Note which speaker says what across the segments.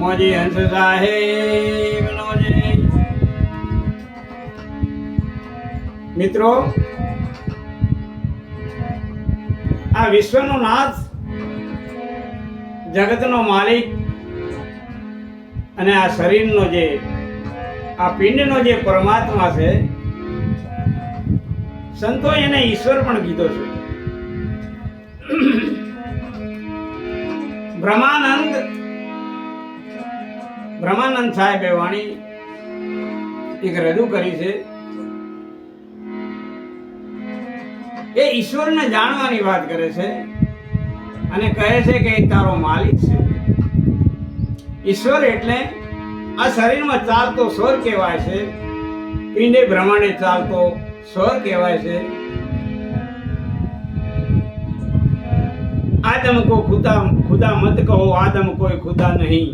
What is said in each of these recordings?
Speaker 1: મોજી હંસ સાહેબનો જય મિત્રો આ વિશ્વનો નાથ જગતનો માલિક અને આ શરીરનો જે, આ પિંડનો જે પરમાત્મા છે સંતો એને ઈશ્વર પણ કીધો છે. બ્રહ્માનંદ બ્રહ્માનંદ સાહેબે વાણી એક રજૂ કરી છે. એ ઈશ્વરને જાણવાની વાત કરે છે અને કહે છે કે તારો માલિક છે. ઈશ્વર એટલે આ શરીરમાં ચાલતો સ્વર કહેવાય છે. પિંડે ભ્રમણે ચાલતો સ્વર કહેવાય છે. આદમ કો ખુદા ખુદા મત કહો આદમ કોઈ ખુદા નહીં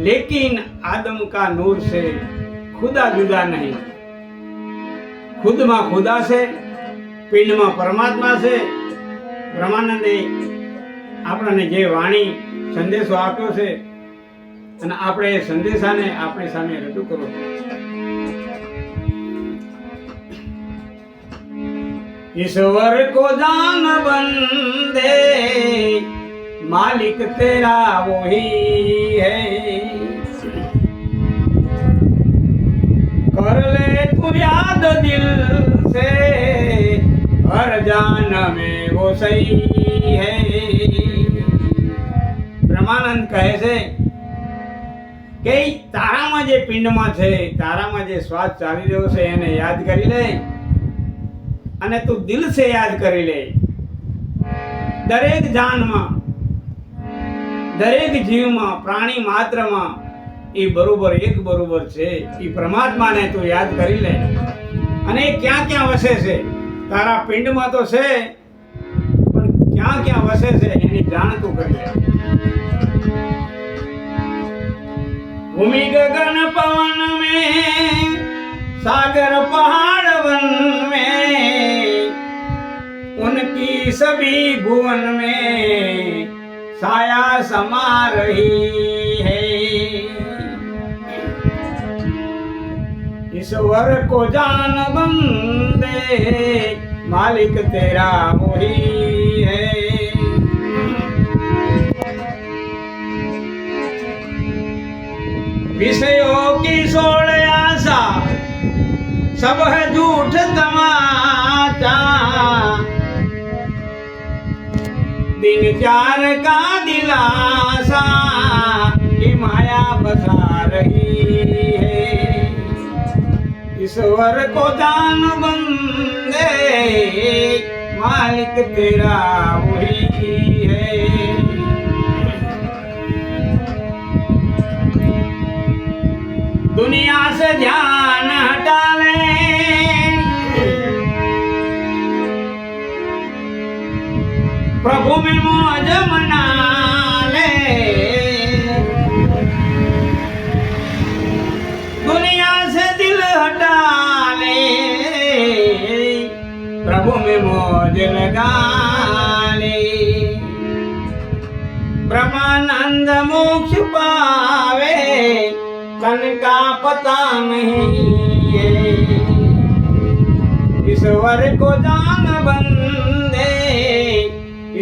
Speaker 1: लेकिन आदम का नूर से खुदा जुदा नहीं ખુદમાં ખુદા છે પિંડમાં પરમાત્મા છે બ્રહ્માનંદે આપણને જે વાણી સંદેશો આપ્યો છે અને આપણે એ સંદેશાને આપણી સામે રજૂ કરવો છે ईश्वर को जान बंदे मालिक तेरा वही है कर ले तू याद दिल से हर जान में वो सही है બ્રહ્માનંદ કહે છે કે ઈ તારામાં જે પિંડમાં છે તારામાં જે શ્વાસ ચાલી રહ્યો છે એને યાદ કરી લે અને તું દિલ સે યાદ કરી લે. દરેક જાનમાં, દરેક જીવમાં, પ્રાણી માત્રમાં એ બરોબર એક બરોબર છે. એ પરમાત્માને તું યાદ કરી લે. અને ક્યાં ક્યાં વસે છે? તારા પિંડમાં તો છે, પણ ક્યાં ક્યાં વસે છે એની જાણ તું કરી લે. ભૂમિ ગગન પવન મે સાગર પહાડ सभी भुवन में साया समा रही है ईश्वर को जान बंदे मालिक तेरा वही है विषयों की सोड़ आशा सब है झूठ तमाचा चार का दिलासा की माया बसा रही है। ईश्वर को जान बंदे, मालिक तेरा वही है। दुनिया से ध्यान में मौज लगा ले ब्रह्मानंद मोक्ष पावे तन का पता नहीं है ईश्वर को जान बंदे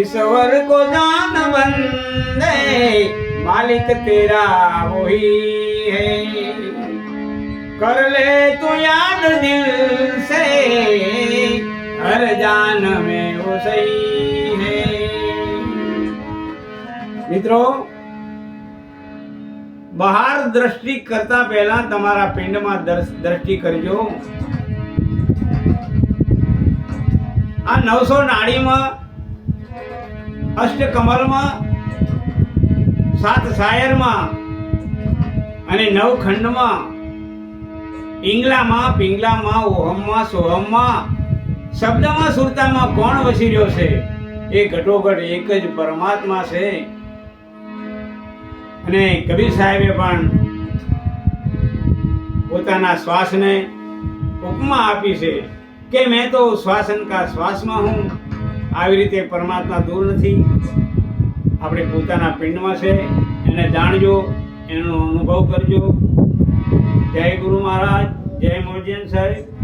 Speaker 1: ईश्वर को जान बंदे मालिक तेरा वही है कर ले तू याद दिल से हर जान में वो सही है મિત્રો બહાર દ્રષ્ટિ કરતા પહેલા તમારા પિંડમાં દર્શ- દ્રષ્ટિ કરજો આ નવસો નાડીમાં અષ્ટકમલમાં સાત શાયરમાં અને નવ ખંડમાં ઈંગલામાં પિંગલામાં ઓહમમાં સોહમમાં શબ્દમાં સુરતામાં કોણ વસી રહ્યો છે? એ ઘટોઘટ એક જ પરમાત્મા છે. અને કબીર સાહેબે પણ પોતાના શ્વાસને ઉપમા આપી છે કે મેં તો શ્વાસન કા શ્વાસમાં હું. આવી રીતે પરમાત્મા દૂર નથી. આપણે પોતાના પિંડમાં છે. એને જાણજો, એનો અનુભવ કરજો. જય ગુરુ મહારાજ, જય મોજન સાહેબ.